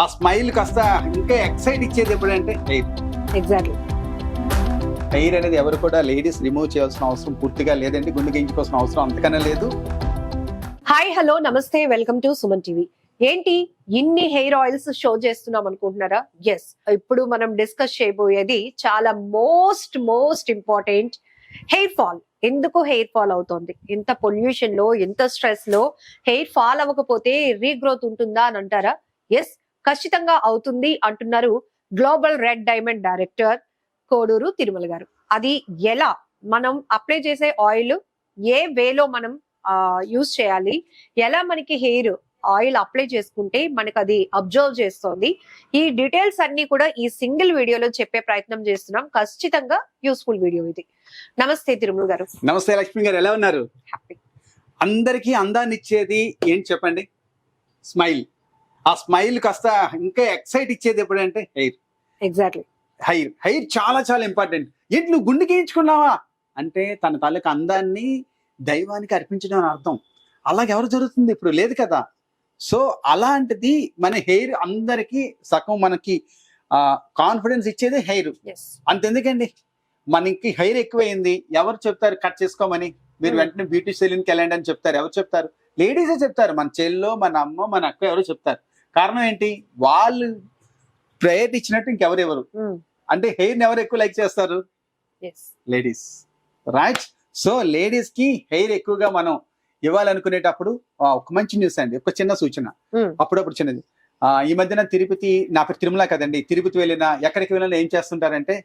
ఆ స్మైల్ కాస్త ఇంకా ఎక్సైట్ ఇచ్చేది ఎప్పుడంటే హెయిర్. ఎగ్జాక్ట్లీ హెయిర్ అనేది ఎవరు కూడా లేడీస్ రిమూవ్ చేయాల్సిన అవసరం పూర్తిగా లేదండి గుండె గెంచుకోవాల్సిన అవసరం అంతకన్నా లేదు. హాయ్ హలో నమస్తే వెల్కమ్ టు సుమన్ టీవీ ఏంటి ఇన్ని హెయిర్ ఆయిల్స్ షో చేస్తున్నాం అనుకుంటున్నారా? ఎస్ ఇప్పుడు మనం డిస్కస్ చేయబోయేది చాలా most most important hair fall. ఎందుకు హెయిర్ ఫాల్ అవుతోంది? ఎంత పొల్యూషన్లో ఎంత స్ట్రెస్లో హెయిర్ ఫాల్ అవ్వకపోతే రీగ్రోత్ ఉంటుందా అని అంటారా? ఎస్ ఖచ్చితంగా అవుతుంది అంటున్నారు global red diamond director Koduru Tirumala గారు. అది ఎలా మనం అప్లై చేసే ఆయిల్ ఏ వేలో మనం యూజ్ చేయాలి? ఎలా మనకి హెయిర్ ఆయిల్ అప్లై చేసుకుంటే మనకు అది అబ్జర్వ్ చేస్తుంది? ఈ డీటెయిల్స్ అన్ని కూడా ఈ సింగిల్ వీడియోలో చెప్పే ప్రయత్నం చేస్తున్నాం. ఖచ్చితంగా యూస్ఫుల్ వీడియో ఇది. నమస్తే తిరుమల గారు. నమస్తే లక్ష్మి గారు ఎలా ఉన్నారు? హ్యాపీ అందరికీ అందాన్ని ఇచ్చేది ఏంటి చెప్పండి? స్మైల్ ఆ స్మైల్ కాస్త ఇంకా ఎక్సైట్ ఇచ్చేది ఎప్పుడంటే హెయిర్ ఎగ్జాక్ట్లీ హెయిర్ హెయిర్ చాలా చాలా ఇంపార్టెంట్. ఏంటి నువ్వు గుండె గీయించుకున్నావా? అంటే తన తాలూకు అందాన్ని దైవానికి అర్పించడం అని అర్థం. అలాగే ఎవరు జరుగుతుంది ఇప్పుడు? లేదు కదా. సో అలాంటిది మన హెయిర్ అందరికి సగం మనకి కాన్ఫిడెన్స్ ఇచ్చేది హెయిర్. ఎస్ అంతెందుకండి? మనకి హెయిర్ ఎక్కువైంది. ఎవరు చెప్తారు? కట్ చేసుకోమని. మీరు Hmm. వెంటనే బ్యూటీ సెలూన్కి వెళ్ళండి అని చెప్తారు. ఎవరు చెప్తారు? లేడీసే చెప్తారు. మన చెల్లో మన అమ్మ మన అక్క ఎవరు చెప్తారు? కారణం ఏంటి? వాళ్ళు ప్రయర్ ఇచ్చినట్టు ఇంకెవరు ఎవరు అంటే హెయిర్ ఎవరు ఎక్కువ లైక్ చేస్తారు? లేడీస్. రైట్ సో లేడీస్కి హెయిర్ ఎక్కువగా మనం ఇవ్వాలనుకునేటప్పుడు ఒక మంచి న్యూస్ అండి. ఒక చిన్న సూచన. అప్పుడప్పుడు చిన్నది. ఆ, ఈ మధ్యన తిరుపతి నా పేరు తిరుమల కదండి. తిరుపతి వెళ్ళినా ఎక్కడికి వెళ్ళినా ఏం చేస్తుంటారంటే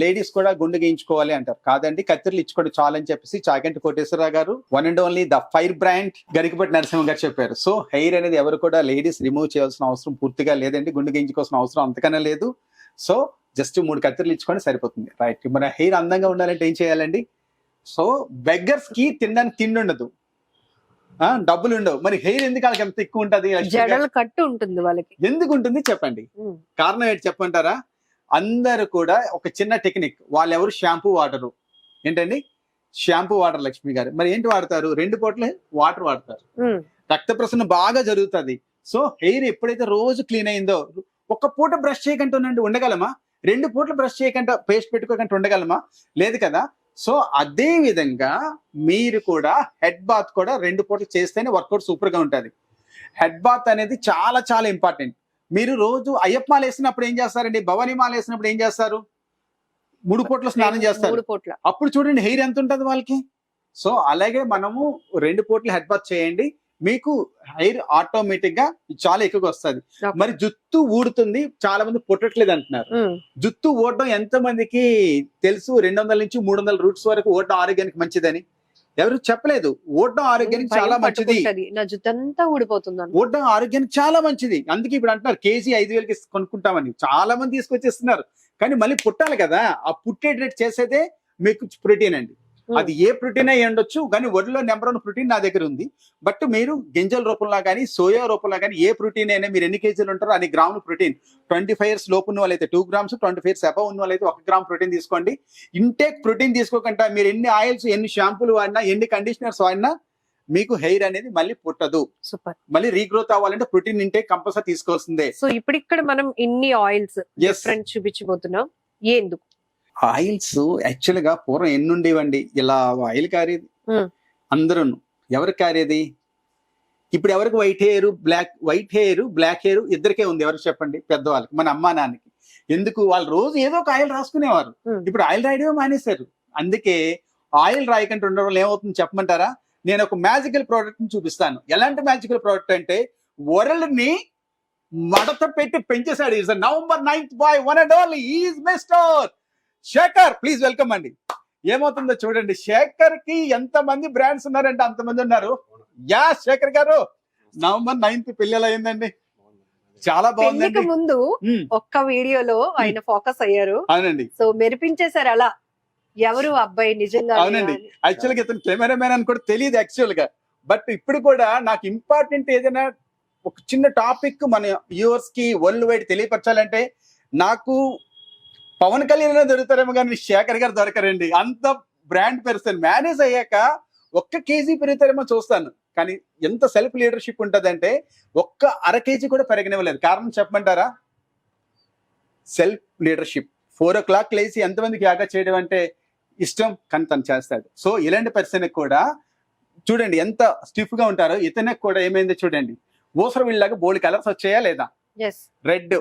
లేడీస్ కూడా గుండె గీయించుకోవాలి అంటారు. కాదండి కత్తిరలు ఇచ్చుకోండి చాలని చెప్పేసి చాగంటి కోటేశ్వరరావు గారు one and only the firebrand Garikapati Narasimha గారు చెప్పారు. సో హెయిర్ అనేది ఎవరు కూడా లేడీస్ రిమూవ్ చేయాల్సిన అవసరం పూర్తిగా లేదండి. గుండె గీయించుకోవాల్సిన అవసరం అంతకన్నా లేదు. సో జస్ట్ మూడు కత్తిరలు ఇచ్చుకొని సరిపోతుంది. రైట్ మన హెయిర్ అందంగా ఉండాలంటే ఏం చేయాలండి? సో బెగ్గర్స్కి తినడానికి తిండి ఉండదు ఆ, డబ్బులు ఉండవు మరి హెయిర్ ఎందుకు వాళ్ళకి ఎంత ఎక్కువ ఉంటది? కట్టు ఉంటుంది వాళ్ళకి. ఎందుకు ఉంటుంది? చెప్పండి. కారణం ఏంటి చెప్పంటారా అందరు కూడా ఒక చిన్న టెక్నిక్. వాళ్ళు ఎవరు షాంపూ వాడరు. ఏంటండి? షాంపూ వాడరు లక్ష్మి గారు. మరి ఏంటి వాడతారు? రెండు పూటలే వాటర్ వాడతారు. రక్త ప్రసరణ బాగా జరుగుతుంది. సో హెయిర్ ఎప్పుడైతే రోజు క్లీన్ అయిందో ఒక పూట బ్రష్ చేయకుండా ఉండండి ఉండగలమా? రెండు పూటలు బ్రష్ చేయకుండా పేస్ట్ పెట్టుకోకుండా ఉండగలమా? లేదు కదా? సో అదే విధంగా మీరు కూడా హెడ్ బాత్ కూడా రెండు పూటలు చేస్తేనే వర్కౌట్ సూపర్గా ఉంటుంది. హెడ్ బాత్ అనేది చాలా చాలా ఇంపార్టెంట్. మీరు రోజు అయ్యప్ప మాల వేసినప్పుడు ఏం చేస్తారండి? భవానీ మాల వేసినప్పుడు ఏం చేస్తారు? మూడు పూట్ల స్నానం చేస్తారు. అప్పుడు చూడండి హెయిర్ ఎంత ఉంటుంది వాళ్ళకి? సో అలాగే మనము రెండు పూట్ల హెడ్ బాత్ చేయండి. మీకు హెయిర్ ఆటోమేటిక్గా చాలా ఎక్కువగా వస్తుంది. మరి జుత్తు ఊడుతుంది చాలా మంది పుట్టట్లేదు అంటున్నారు. జుత్తు ఓడడం ఎంత మందికి తెలుసు? రెండు వందల నుంచి మూడు వందల రూట్స్ వరకు ఓడడం ఆరోగ్యానికి మంచిదని. ఎవరు చెప్పలేదు. ఓడడం ఆరోగ్యానికి చాలా మంచిది. నా జుత్తంతా ఊడిపోతుంది ఓడడం ఆరోగ్యానికి చాలా మంచిది. అందుకే ఇప్పుడు అంటున్నారు కేజీ ఐదు వేలకి కొనుక్కుంటామని. చాలా మంది తీసుకొచ్చేస్తున్నారు. కానీ మళ్ళీ పుట్టాలి కదా. ఆ పుట్టేటట్టు చేసేదే మీకు ప్రోటీన్ అండి. అది ఏ ప్రోటీన్ అయి ఉండొచ్చు కానీ వరిలో నెంబర్ వన్ ప్రోటీన్ నా దగ్గర ఉంది. బట్ మీరు గింజల రూపంలో కానీ సోయా రూపంలో కానీ ఏ ప్రోటీన్ అయినా మీరు ఎన్ని కేజీలు ఉంటారో అన్ని గ్రాములు ప్రోటీన్. ట్వంటీ ఫైవ్ ఇయర్స్ లోపు ఉన్న వాళ్ళైతే two grams twenty five years above ఉన్న వాళ్ళైతే ఒక గ్రామ్ ప్రోటీన్ తీసుకోండి. ఇంటేక్ ప్రోటీన్ తీసుకోకుండా మీరు ఎన్ని ఆయిల్స్ ఎన్ని షాంపూలు వాడినా ఎన్ని కండిషనర్స్ వాడినా మీకు హెయిర్ అనేది మళ్ళీ పుట్టదు. సూపర్. మళ్ళీ రీగ్రోత్ అవ్వాలంటే ప్రోటీన్ ఇంటేక్ కంపల్సరీ తీసుకోవాల్సిందే. సో ఇప్పుడు ఇక్కడ మనం ఇన్ని ఆయిల్స్. డిఫరెంట్ చూపించబోతున్నాం. ఎందుకు? ఆయిల్స్ యాక్చువల్గా పూర్వం ఎన్ని ఉండేవండి ఇలా ఆయిల్ కారేది. అందరూ ఎవరు కారేది? ఇప్పుడు ఎవరికి white hair black white hair black hair ఇద్దరికే ఉంది. ఎవరికి చెప్పండి? పెద్దవాళ్ళకి మన అమ్మా నాన్నకి. ఎందుకు? వాళ్ళు రోజు ఏదో ఒక ఆయిల్ రాసుకునేవారు. ఇప్పుడు ఆయిల్ రాయడమే మానేశారు. అందుకే ఆయిల్ రాయకుండా ఉండడం వల్ల ఏమవుతుంది చెప్పమంటారా? నేను ఒక మ్యాజికల్ ప్రోడక్ట్ని చూపిస్తాను. ఎలాంటి మ్యాజికల్ ప్రోడక్ట్ అంటే వరల్డ్ని మడత పెట్టి పెంచేశాడు. November ninth boy one and only. Is mister Shekar please welcome అండి. ఏమవుతుందో చూడండి. శేఖర్కి ఎంత మంది బ్రాండ్స్ ఉన్నారంటే అంతమంది ఉన్నారు. యా శేఖర్ గారు. నవంబర్ నైన్త్ పిల్లలు అయిందండి చాలా బాగుందండి. ముందు ఒక్క వీడియోలో ఆయన ఫోకస్ అయ్యారు. అవునండి. సో మెరిపించేశారు అలా. ఎవరు అబ్బాయి నిజంగా? అవునండి. యాక్చువల్గా ఇతను కెమెరామెన్ అని కూడా తెలియదు యాక్చువల్గా. బట్ ఇప్పుడు కూడా నాకు ఇంపార్టెంట్ ఏదైనా ఒక చిన్న టాపిక్ మన వ్యూవర్స్కి వరల్డ్ వైడ్ తెలియపరచాలంటే నాకు పవన్ కళ్యాణ్ దొరుకుతారేమో కానీ శేఖర్ గారు దొరకరండి. అంత బ్రాండ్ పెర్సన్ మేనేజ్ అయ్యాక ఒక్క కేజీ పెరుగుతారేమో చూస్తాను. కానీ ఎంత సెల్ఫ్ లీడర్షిప్ ఉంటదంటే ఒక్క అర కేజీ కూడా పెరగనివ్వలేదు. కారణం చెప్పమంటారా? సెల్ఫ్ లీడర్షిప్ ఫోర్ ఓ క్లాక్ లేచి ఎంతమందికి యాగా చేయడం అంటే ఇష్టం? కానీ తను చేస్తాడు. సో ఇలాంటి పర్సన్ కూడా చూడండి ఎంత స్టిఫ్గా ఉంటారో ఇతనికి కూడా ఏమైందో చూడండి. ఊసర వీళ్ళగా బోల్డ్ కలర్స్ వచ్చాయా లేదా? రెడ్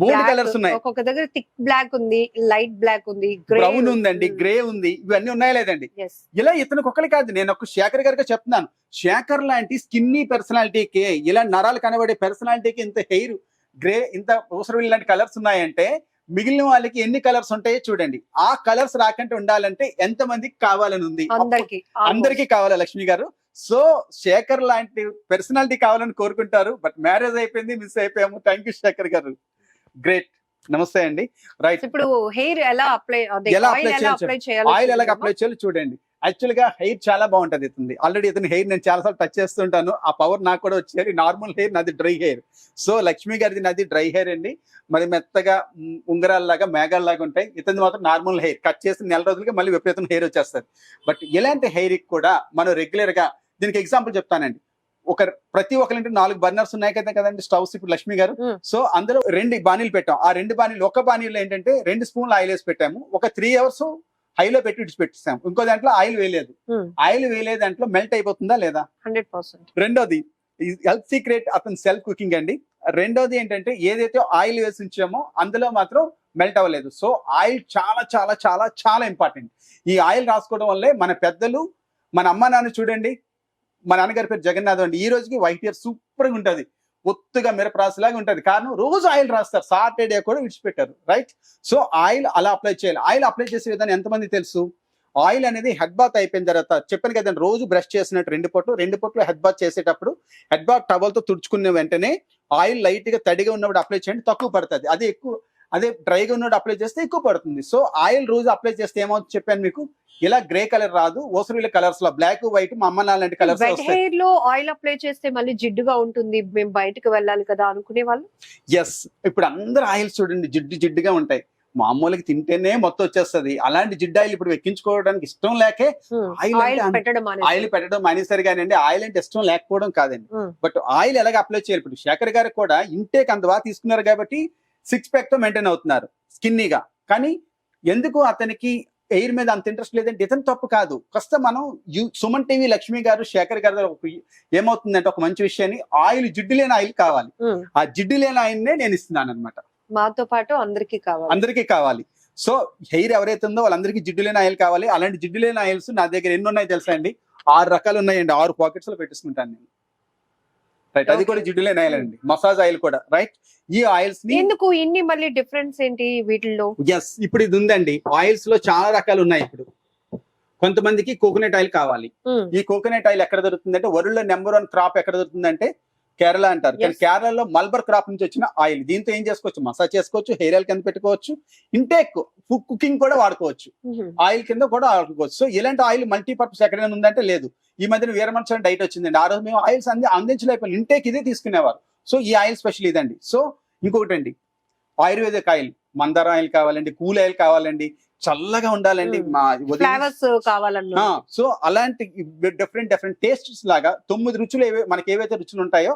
బోల్డ్ కలర్స్ ఉన్నాయి. ఒక్కొక్క దగ్గర థిక్ బ్లాక్ ఉంది లైట్ బ్లాక్ ఉంది బ్రౌన్ ఉందండి గ్రే ఉంది. ఇవన్నీ ఉన్నాయా లేదండి? ఇలా ఇతనికి ఒకటి కాదు. నేను ఒక శేఖర్ గారికి చెప్తున్నాను. శేఖర్ లాంటి స్కిన్నీ పర్సనాలిటీకి ఇలా నరాలు కనబడే పర్సనాలిటీకి ఇంత హెయిర్ గ్రే ఇంత ఊసరవిల్ లాంటి కలర్స్ ఉన్నాయంటే మిగిలిన వాళ్ళకి ఎన్ని కలర్స్ ఉంటాయో చూడండి. ఆ కలర్స్ రాకంటే ఉండాలంటే ఎంత మందికి కావాలని ఉంది. అందరికి అందరికీ కావాలా లక్ష్మి గారు? సో శేఖర్ లాంటి పర్సనాలిటీ కావాలని కోరుకుంటారు బట్ మ్యారేజ్ అయిపోయింది మిస్ అయిపోయాము. థ్యాంక్ యూ శేఖర్ గారు. గ్రేట్ నమస్తే అండి. రైట్ ఇప్పుడు హెయిర్ ఎలా అప్లై ఎలా ఎలా అప్లై చేయాలి ఆయిల్ ఎలాగ అప్లై చేయాలో చూడండి. యాక్చువల్గా హెయిర్ చాలా బాగుంటది ఇతుంది ఆల్రెడీ ఇతని హెయిర్ నేను చాలా సార్లు టచ్ చేస్తుంటాను. ఆ పవర్ నాకు కూడా వచ్చేది. నార్మల్ హెయిర్ నాది డ్రై హెయిర్ సో లక్ష్మి గారిది నాది డ్రై హెయిర్ అండి. మరి మెత్తగా ఉంగరాల్లాగా మేఘాల్లాగా ఉంటాయి. ఇతని మాత్రం నార్మల్ హెయిర్ కట్ చేసిన నెల రోజులకి మళ్ళీ విపరీతం హెయిర్ వచ్చేస్తుంది. బట్ ఇలాంటి హెయిర్ కూడా మనం రెగ్యులర్గా దీనికి ఎగ్జాంపుల్ చెప్తానండి. ఒక ప్రతి ఒక్కరింటి నాలుగు బర్నర్స్ ఉన్నాయి కదా కదండి స్టవ్స్ ఇప్పుడు లక్ష్మి గారు. సో అందులో రెండు బాణీలు పెట్టాం. ఆ రెండు బాణీలు ఒక బాణీలో ఏంటంటే రెండు స్పూన్లు ఆయిల్ వేసి పెట్టాము. ఒక త్రీ అవర్స్ హైలో పెట్టి విడిచి పెట్టేసాం ఇంకో దాంట్లో ఆయిల్ వేయలేదు. ఆయిల్ వేయలే దాంట్లో మెల్ట్ అయిపోతుందా లేదా? Hundred percent. రెండోది హెల్త్ సీక్రెట్ అతని సెల్ఫ్ కుకింగ్ అండి. రెండోది ఏంటంటే ఏదైతే ఆయిల్ వేసి ఉంచామో అందులో మాత్రం మెల్ట్ అవ్వలేదు. సో ఆయిల్ చాలా చాలా చాలా చాలా ఇంపార్టెంట్ ఈ ఆయిల్ రాసుకోవడం వల్లే మన పెద్దలు మన అమ్మ నాన్న చూడండి మా నాన్నగారి పేరు జగన్నాథ్ అండి. ఈ రోజుకి వైట్ ఇయర్ సూపర్గా ఉంటది. ఒత్తుగా మిరపరాసులాగా ఉంటుంది. కారణం రోజు ఆయిల్ రాస్తారు. సాటర్డే కూడా విడిచిపెట్టారు. రైట్? సో ఆయిల్ అలా అప్లై చేయాలి. ఆయిల్ అప్లై చేసే విధానం ఎంతమంది తెలుసు? ఆయిల్ అనేది హెడ్ బాత్ అయిపోయిన తర్వాత చెప్పాను కదండి రోజు బ్రష్ చేసినట్టు రెండు పొట్లు రెండు పొట్లు హెడ్ బాత్ చేసేటప్పుడు హెడ్ బాత్ టవల్తో తుడుచుకున్న వెంటనే ఆయిల్ లైట్గా తడిగా ఉన్నప్పుడు అప్లై చేయండి తక్కువ పడుతుంది. అదే ఎక్కువ అదే డ్రైగా ఉన్నప్పుడు అప్లై చేస్తే ఎక్కువ పడుతుంది. సో ఆయిల్ రోజు అప్లై చేస్తే ఏమవుతుంది చెప్పాను మీకు? ఇలా గ్రే కలర్ రాదు ఓసరిల కలర్స్లో బ్లాక్ వైట్ మా అమ్మ నాన్న లాంటి కలర్స్ హెయిర్లో ఆయిల్ అప్లై చేస్తే మళ్ళీ జిడ్డుగా ఉంటుంది మేము బయటకు వెళ్ళాలి కదా అనుకునే వాళ్ళు? ఎస్ ఇప్పుడు అందరు ఆయిల్స్ చూడండి జిడ్డు జిడ్డుగా ఉంటాయి. మామూలుగా తింటేనే మొత్తం వచ్చేస్తది. అలాంటి జిడ్డు ఆయిల్ ఇప్పుడు ఎక్కించుకోవడానికి ఇష్టం లేకే ఆయిల్ పెట్టడం ఆయిల్ పెట్టడం మానేసరి కానివ్వండి ఆయిల్ అంటే ఇష్టం లేకపోవడం కాదండి. Hmm. బట్ ఆయిల్ ఎలాగ అప్లై చేయాలి? ఇప్పుడు శేఖర్ గారు కూడా ఇంటేక్ అంత బాగా తీసుకున్నారు కాబట్టి సిక్స్ ప్యాక్తో మెయింటైన్ అవుతున్నారు స్కిన్నీగా కానీ ఎందుకు అతనికి ఎయిర్ మీద అంత ఇంట్రెస్ట్ లేదంటే ఇతను తప్పు కాదు. కాస్త మనం యు- సుమన్ టీవీ లక్ష్మి గారు శేఖర్ గారు ఒక ఏమవుతుందంటే ఒక మంచి విషయాన్ని ఆయిల్ జిడ్డు లేని ఆయిల్ కావాలి. ఆ జిడ్డు లేని ఆయిల్నే నేను ఇస్తున్నాను అనమాట మాతో పాటు అందరికీ కావాలి. అందరికీ కావాలి. సో హెయిర్ ఎవరైతే ఉందో వాళ్ళందరికీ జిడ్డు లేని ఆయిల్ కావాలి. అలాంటి జిడ్డు లేని ఆయిల్స్ నా దగ్గర ఎన్ని ఉన్నాయి తెలుసా అండి? ఆరు రకాలు ఉన్నాయండి. ఆరు పాకెట్స్లో పెట్టేసుకుంటాను నేను. రైట్ అది కూడా. జిడ్డు లేని ఆయిల్ అండి. మసాజ్ ఆయిల్ కూడా. రైట్ ఈ ఆయిల్స్ని ఎందుకు ఇన్ని మళ్ళీ డిఫరెన్స్ ఏంటి వీటిల్లో? ఎస్ ఇప్పుడు ఇది ఉందండి. ఆయిల్స్లో చాలా రకాలు ఉన్నాయి ఇప్పుడు. కొంతమందికి కోకోనట్ ఆయిల్ కావాలి. ఈ కోకోనట్ ఆయిల్ ఎక్కడ దొరుకుతుందంటే వరల్డ్లో నెంబర్ వన్ క్రాప్ ఎక్కడ దొరుకుతుందంటే కేరళ అంటారు. కానీ. కేరళలో మల్బర్ క్రాప్ నుంచి వచ్చిన ఆయిల్ దీంతో ఏం చేసుకోవచ్చు? మసాజ్ చేసుకోవచ్చు హెయిర్ ఆయిల్ కింద పెట్టుకోవచ్చు ఇంటేక్ కుకింగ్ కూడా వాడుకోవచ్చు. ఆయిల్ కింద కూడా వాడుకోవచ్చు. సో ఇలాంటి ఆయిల్ మల్టీపర్పస్ ఎక్కడైనా ఉందంటే లేదు. ఈ మధ్యన వీరమంచం డైట్ వచ్చిందండి. ఆ రోజు మేము ఆయిల్స్ అంది అందించలేకపోయిన ఇంటేక్ ఇదే తీసుకునేవారు. సో ఈ ఆయిల్ స్పెషల్ ఇదండి. సో ఇంకొకటి అండి ఆయుర్వేదిక్ ఆయిల్ మందార ఆయిల్ కావాలండి కూల్ ఆయిల్ కావాలండి. చల్లగా ఉండాలండి. మా ఫ్లేవర్స్ కావాలన్నా. సో అలాంటి డిఫరెంట్ డిఫరెంట్ టేస్ట్స్ లాగా తొమ్మిది రుచులు ఏవే మనకి ఏవైతే రుచులు ఉంటాయో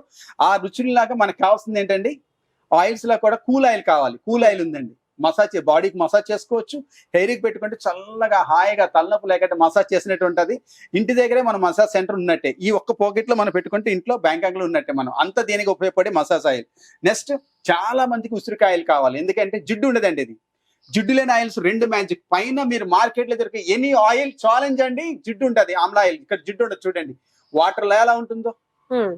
ఆ రుచుల లాగా మనకు కావాల్సింది ఏంటండి? ఆయిల్స్ లా కూడా కూల్ ఆయిల్ కావాలి. కూల్ ఆయిల్ ఉందండి. మసాజ్ బాడీకి మసాజ్ చేసుకోవచ్చు. హెయిర్కి పెట్టుకుంటే చల్లగా హాయిగా తలనొప్పి లేకుండా మసాజ్ చేసినట్టు ఉంటది. ఇంటి దగ్గరే మన మసాజ్ సెంటర్ ఉన్నట్టే. ఈ ఒక్క పాకెట్లో మనం పెట్టుకుంటే ఇంట్లో బ్యాంకాక్లో ఉన్నట్టే మనం. అంత దీనికి ఉపయోగపడే మసాజ్ ఆయిల్ నెక్స్ట్ చాలా మందికి ఉసిరికాయలు కావాలి. ఎందుకంటే జిడ్డు ఉండదండి ఇది. జిడ్డు లేని ఆయిల్స్ రెండు మ్యాజిక్. పైన మీరు మార్కెట్లో దొరికే ఎనీ ఆయిల్ ఛాలెంజ్ అండి జిడ్డు ఉంటది ఆమ్లా ఆయిల్. ఇక్కడ జిడ్డు ఉండదు చూడండి. వాటర్లో ఎలా ఉంటుందో?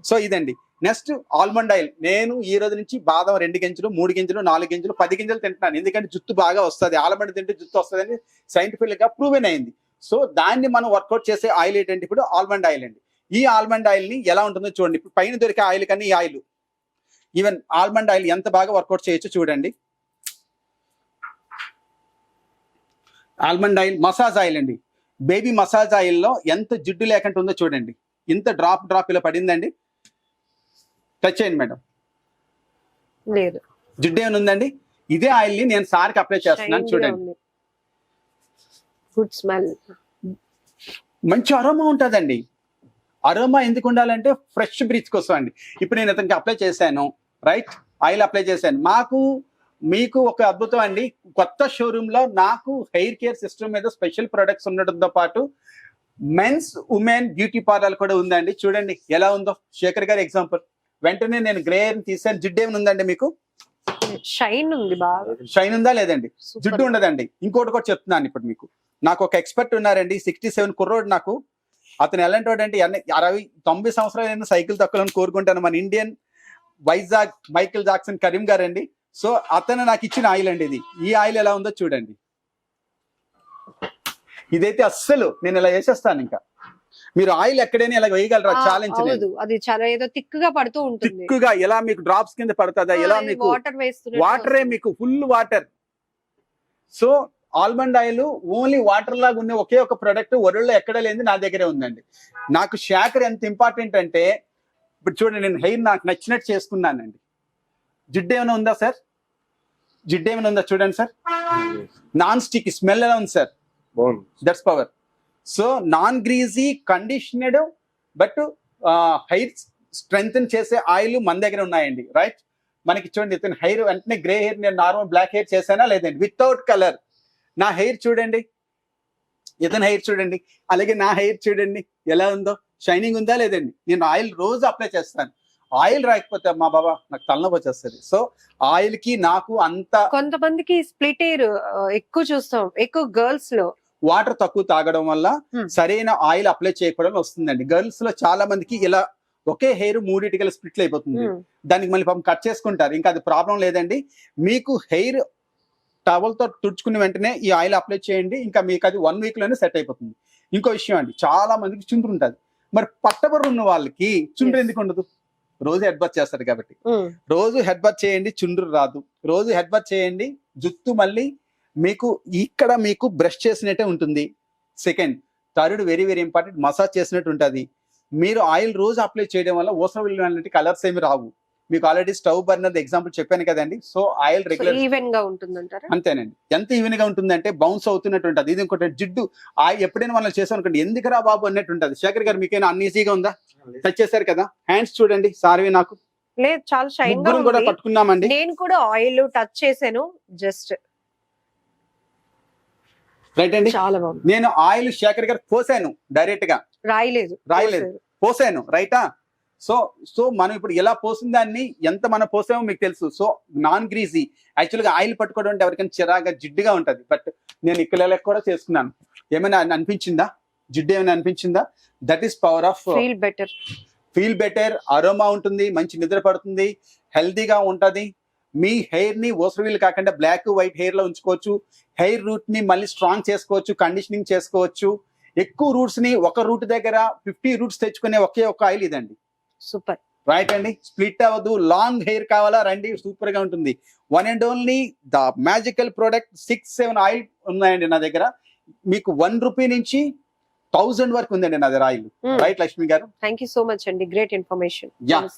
సో ఇదండి. నెక్స్ట్ ఆల్మండ్ ఆయిల్ నేను ఈ రోజు నుంచి బాదం రెండు గింజలు మూడు గింజలు నాలుగు గింజలు పది గింజలు తింటున్నాను. ఎందుకంటే జుత్తు బాగా వస్తుంది. ఆల్మండ్ తింటే జుత్తు వస్తుందని సైంటిఫిక్గా ప్రూవెన్ అయింది. సో దాన్ని మనం వర్కౌట్ చేసే ఆయిల్ ఏంటంటే ఇప్పుడు ఆల్మండ్ ఆయిల్ అండి. ఈ ఆల్మండ్ ఆయిల్ని ఎలా ఉంటుందో చూడండి. ఇప్పుడు పైన దొరికే ఆయిల్ కానీ ఈ ఆయిల్ ఈవెన్ ఆల్మండ్ ఆయిల్ ఎంత బాగా వర్కౌట్ చేయొచ్చో చూడండి. ఆల్మండ్ ఆయిల్ మసాజ్ ఆయిల్ అండి. బేబీ మసాజ్ ఆయిల్లో ఎంత జిడ్డు లేకుండా ఉందో చూడండి. ఇంత డ్రాప్ డ్రాప్ ఇలా పడిందండి. టచ్ చేయండి మేడం. లేదు. జిడ్డు ఏమైనా ఉందండి? ఇదే ఆయిల్ని నేను సార్కి అప్లై చేస్తున్నాను చూడండి. గుడ్ స్మెల్ మంచి అరోమా ఉంటుందండి. అరోమా ఎందుకు ఉండాలంటే ఫ్రెష్ బ్రీత్ కోసం అండి. ఇప్పుడు నేను ఇతనికి అప్లై చేశాను. రైట్? ఆయిల్ అప్లై చేశాను. మాకు మీకు ఒక అద్భుతం అండి. కొత్త షోరూమ్లో నాకు హెయిర్ కేర్ సిస్టమ్ మీద స్పెషల్ ప్రొడక్ట్స్ ఉండడంతో పాటు మెన్స్ ఉమెన్ బ్యూటీ పార్లర్ కూడా ఉందండి. చూడండి ఎలా ఉందో. శేఖర్ గారి ఎగ్జాంపుల్ వెంటనే నేను గ్రే తీసాను. జిడ్డు ఏమైనా ఉందండి మీకు? షైన్ ఉంది బాగా. షైన్ ఉందా లేదండి. జిడ్డు ఉండదండి. ఇంకోటి కూడా చెప్తున్నాను ఇప్పుడు మీకు. నాకు ఒక ఎక్స్పర్ట్ ఉన్నారండి. సిక్స్టీ సెవెన్ కుర్రోడు నాకు. అతను ఎలాంటి వాడు అంటే అరవై తొంభై సంవత్సరాలు సైకిల్ తక్కువని కోరుకుంటాను. మన Indian Vizag Michael Jackson Karim గారు అండి సో అతను నాకు ఇచ్చిన ఆయిల్ అండి ఇది. ఈ ఆయిల్ ఎలా ఉందో చూడండి. ఇదైతే అస్సలు నేను ఇలా వేసేస్తాను ఇంకా. మీరు ఆయిల్ ఎక్కడైనా ఇలా వేయగలరా? ఛాలెంజ్ అది చాలా ఏదో తిక్కుగా పడుతూ ఉంటుంది. తిక్కుగా ఎలా మీకు డ్రాప్స్ కింద పడుతుందా? ఎలా మీకు వాటర్ వాటరే. మీకు full water so almond oil only water లాగా ఉన్న ఒకే ఒక ప్రొడక్ట్ వరల్డ్ ఎక్కడ లేని నా దగ్గరే ఉందండి. నాకు షాకర్ ఎంత ఇంపార్టెంట్ అంటే ఇప్పుడు చూడండి నేను హెయిర్ నాకు నచ్చినట్టు చేసుకున్నానండి. జిడ్డు ఏమైనా ఉందా సార్? జిడ్డు ఏమైనా ఉందా చూడండి సార్. నాన్ స్టిక్ స్మెల్ ఎలా ఉంది sir? That's power so non greasy conditioned but hair strength చేసే ఆయిల్ మన దగ్గర ఉన్నాయండి రైట్ మనకి చూడండి ఇతను హెయిర్ వెంటనే గ్రే హెయిర్ నేను నార్మల్ బ్లాక్ హెయిర్ చేశానా లేదండి వితౌట్ కలర్ నా హెయిర్ చూడండి. ఇతని హెయిర్ చూడండి. అలాగే నా హెయిర్ చూడండి. ఎలా ఉందో? షైనింగ్ ఉందా లేదండి నేను ఆయిల్ రోజు అప్లై చేస్తాను. ఆయిల్ రాకపోతే మా బాబా నాకు తలనొప్పి వచ్చేస్తుంది. సో ఆయిల్కి నాకు అంత కొంతమందికి స్ప్లిట్ ఎయిర్ ఎక్కువ చూస్తాం. ఎక్కువ గర్ల్స్లో వాటర్ తక్కువ తాగడం వల్ల. సరైన ఆయిల్ అప్లై చేయకపోవడం వస్తుందండి. గర్ల్స్లో చాలా మందికి ఇలా ఒకే హెయిర్ మూడింటికల్ స్ప్లిట్లు అయిపోతుంది. దానికి మళ్ళీ పాపం కట్ చేసుకుంటారు. ఇంకా అది ప్రాబ్లం లేదండి. మీకు హెయిర్ టవల్తో తుడుచుకున్న వెంటనే ఈ ఆయిల్ అప్లై చేయండి. ఇంకా మీకు అది వన్ వీక్లోనే సెట్ అయిపోతుంది. ఇంకో విషయం అండి చాలా మందికి చుండ్రు ఉంటుంది మరి పట్టబరు ఉన్న వాళ్ళకి చుండ్రు. ఎందుకు ఉండదు? రోజు హెడ్ బాత్ చేస్తారు కాబట్టి. రోజు హెడ్ బాత్ చేయండి చుండ్రు రాదు. రోజు హెడ్ బాత్ చేయండి జుత్తు మళ్ళీ మీకు ఇక్కడ మీకు బ్రష్ చేసినట్టే ఉంటుంది. Second third very very important massage చేసినట్టు ఉంటుంది. మీరు ఆయిల్ రోజు అప్లై చేయడం వల్ల ఓసర వెళ్ళినట్టు కలర్స్ ఏమి రావు. మీకు ఆల్రెడీ స్టవ్ బర్నర్ ఎగ్జాంపుల్ చెప్పాను కదండి. సో ఆయిల్ రెగ్యులర్ ఈవెన్గా ఉంటుందంటారా? అంతేనండి. ఎంత ఈవెన్గా ఉంటుందంటే బౌన్స్ అవుతున్నట్టు ఉంటుంది. ఇది ఇంకోటి జిడ్డు. ఆ ఎప్పుడైనా మనం చేసాం అనుకోండి ఎందుకురా బాబు అన్నట్టు ఉంటుంది. శేఖర్ గారు మీకైనా అన్ఈజీగా ఉందా? టచ్ చేశారు కదా? హ్యాండ్స్ చూడండి సార్వి నాకు. లేదు చాలా షైన్గా కూడా పట్టుకున్నామండి. నేను కూడా ఆయిల్ టచ్ చేశాను జస్ట్ రైట్ అండి? చాలా బాగుంది. నేను ఆయిల్ శేఖర్ గారు పోసాను డైరెక్ట్గా. రాయలేదు. రాయలేదు. పోసాను రైటా సో సో మనం ఇప్పుడు ఎలా పోసిన దాన్ని ఎంత మనం పోసామో మీకు తెలుసు. సో నాన్ గ్రీజీ యాక్చువల్గా ఆయిల్ పట్టుకోవడం అంటే ఎవరికైనా చిరాగా జిడ్డుగా ఉంటది. బట్ నేను ఇక్కడ కూడా చేసుకున్నాను. ఏమైనా అనిపించిందా? జిడ్డు ఏమైనా అనిపించిందా? That is power of feel better feel better aroma ఉంటుంది మంచి నిద్ర పడుతుంది హెల్తీగా ఉంటది. మీ హెయిర్ని ఓసరవీలు కాకుండా బ్లాక్ వైట్ హెయిర్లో ఉంచుకోవచ్చు. హెయిర్ రూట్ని మళ్ళీ స్ట్రాంగ్ చేసుకోవచ్చు కండిషనింగ్ చేసుకోవచ్చు. ఎక్కువ రూట్స్ని ఒక రూట్ దగ్గర ఫిఫ్టీ రూట్స్ తెచ్చుకునే ఒకే ఒక ఆయిల్ ఇదండి. సూపర్. రైట్ అండి. స్ప్లిట్ అవ్వదు లాంగ్ హెయిర్ కావాలా? రండి. సూపర్గా ఉంటుంది. One and only the magical product six seven oil ఉన్నాయండి నా దగ్గర. మీకు వన్ రూపీ నుంచి థౌజండ్ వరకు ఉందండి నా దగ్గర ఆయిల్ రైట్ లక్ష్మి గారు? థ్యాంక్ యూ సో మచ్ అండి. Great information.